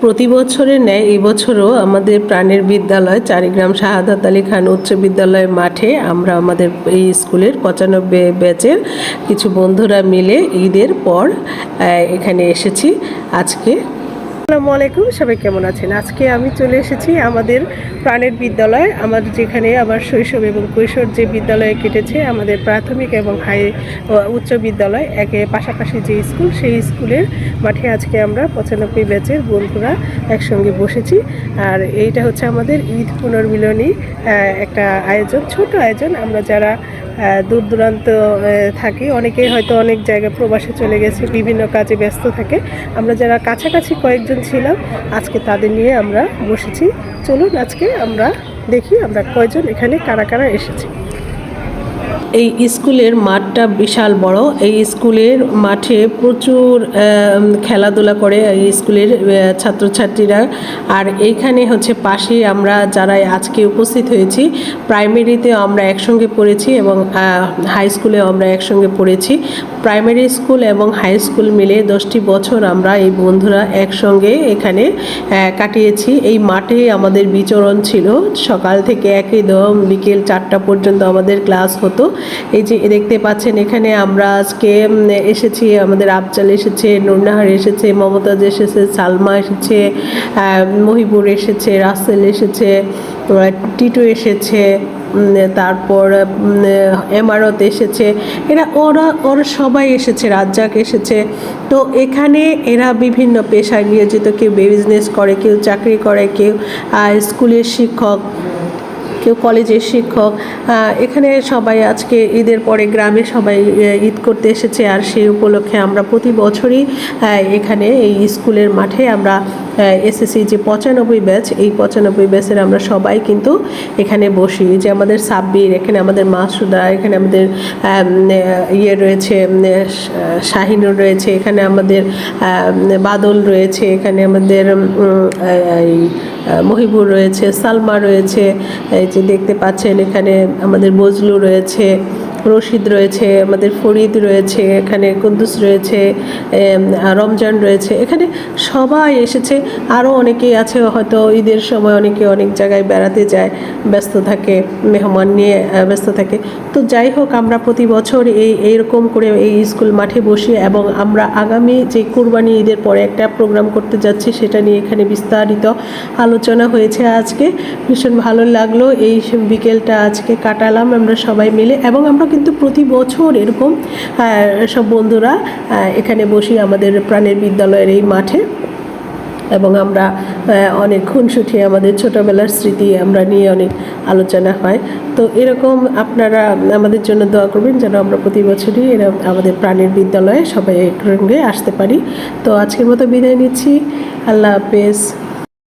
প্রতি বছরের ন্যায় এবছরও আমাদের প্রাণের বিদ্যালয় চারিগ্রাম শাহাদাত আলী খান উচ্চ বিদ্যালয় মাঠে আমরা আমাদের এই স্কুলের পঁচানব্বই ব্যাচের কিছু বন্ধুরা মিলে ঈদের পর এখানে এসেছি। আজকে আসসালামু আলাইকুম, সবাই কেমন আছেন? আজকে আমি চলে এসেছি আমাদের প্রাণের বিদ্যালয় আমার যেখানে আমার শৈশব এবং কৈশোর যে বিদ্যালয়ে কেটেছে, আমাদের প্রাথমিক এবং হাই উচ্চ বিদ্যালয়। একে পাশাপাশি যে স্কুল, সেই স্কুলের মাঠে আজকে আমরা পঁচানব্বই ব্যাচের বন্ধুরা একসঙ্গে বসেছি। আর এইটা হচ্ছে আমাদের ঈদ পুনর্মিলনী একটা আয়োজন, ছোট আয়োজন। আমরা যারা দূর দূরান্ত থাকি। অনেকেই হয়তো অনেক জায়গায় প্রবাসে চলে গেছে, বিভিন্ন কাজে ব্যস্ত থাকে। আমরা যারা কাছাকাছি কয়েকজন ছিলাম, আজকে তাদের নিয়ে আমরা বসেছি। চলুন আজকে আমরা দেখি আমরা কয়জন এখানে কারা কারা এসেছি। এই স্কুলের মাঠটা বিশাল বড়। এই স্কুলের মাঠে প্রচুর খেলাধুলা করে এই স্কুলের ছাত্রছাত্রীরা। আর এইখানে হচ্ছে পাশে আমরা যারা আজকে উপস্থিত হয়েছি প্রাইমারিতেও আমরা একসঙ্গে পড়েছি এবং হাই স্কুলেও আমরা একসঙ্গে পড়েছি। প্রাইমারি স্কুল এবং হাই স্কুল মিলে দশটি বছর আমরা এই বন্ধুরা একসঙ্গে এখানে কাটিয়েছি। এই মাঠে আমাদের বিচরণ ছিল। সকাল থেকে একই দম, বিকেল চারটা পর্যন্ত আমাদের ক্লাস হতো। এই যে দেখতে পাচ্ছেন, এখানে আমরা আজকে এসেছি, আমাদের আফজাল এসেছে, নুরনাহার এসেছে, মমতাজ এসেছে, সালমা এসেছে মহিবুর এসেছে, রাসেল এসেছে টিটু এসেছে তারপর এমারত এসেছে, এরা, ওরা ওরা সবাই এসেছে, রাজ্জাক এসেছে। তো এখানে এরা বিভিন্ন পেশায় নিয়োজিত, কেউ বিজনেস করে, কেউ চাকরি করে, কেউ স্কুলের শিক্ষক। কেউ কলেজের শিক্ষক এখানে সবাই আজকে ঈদের পরে গ্রামে সবাই ঈদ করতে এসেছে আর সেই উপলক্ষে আমরা প্রতি বছরই এখানে এই স্কুলের মাঠে আমরা এসএসসি যে পঁচানব্বই ব্যাচ, এই পঁচানব্বই ব্যাচের আমরা সবাই কিন্তু এখানে বসি। যে আমাদের সাব্বির, এখানে আমাদের মাসুদা, এখানে আমাদের ইয়ে রয়েছে শাহিনুর রয়েছে, এখানে আমাদের বাদল রয়েছে, এখানে আমাদের মহিবুর রয়েছে, সালমা রয়েছে যে দেখতে পাচ্ছেন এখানে আমাদের বজলু রয়েছে। রশিদ রয়েছে, আমাদের ফরিদ রয়েছে, এখানে কুদ্দুস রয়েছে রমজান রয়েছে। এখানে সবাই এসেছে। আরও অনেকেই আছে, হয়তো ঈদের সময় অনেকে অনেক জায়গায় বেড়াতে যায়, ব্যস্ত থাকে, মেহমান নিয়ে ব্যস্ত থাকে। তো যাই হোক, আমরা প্রতি বছর এই, এইরকম করে এই স্কুল মাঠে বসি এবং আমরা আগামী যে কুরবানি ঈদের পরে একটা প্রোগ্রাম করতে যাচ্ছি, সেটা নিয়ে এখানে বিস্তারিত আলোচনা হয়েছে আজকে। ভীষণ ভালো লাগল। এই বিকেলটা আজকে কাটালাম আমরা সবাই মিলে এবং আমরা কিন্তু প্রতি বছর এরকম সব বন্ধুরা এখানে বসি আমাদের প্রাণের বিদ্যালয়ের এই মাঠে এবং আমরা অনেক খুনসুটি আমাদের ছোটোবেলার স্মৃতি আমরা নিয়ে অনেক আলোচনা হয়। তো এরকম আপনারা আমাদের জন্য দোয়া করবেন যেন আমরা প্রতি বছরই এরকম আমাদের প্রাণের বিদ্যালয়ে সবাই একসঙ্গে আসতে পারি। তো আজকের মতো বিদায় নিচ্ছি। আল্লাহ হাফেজ।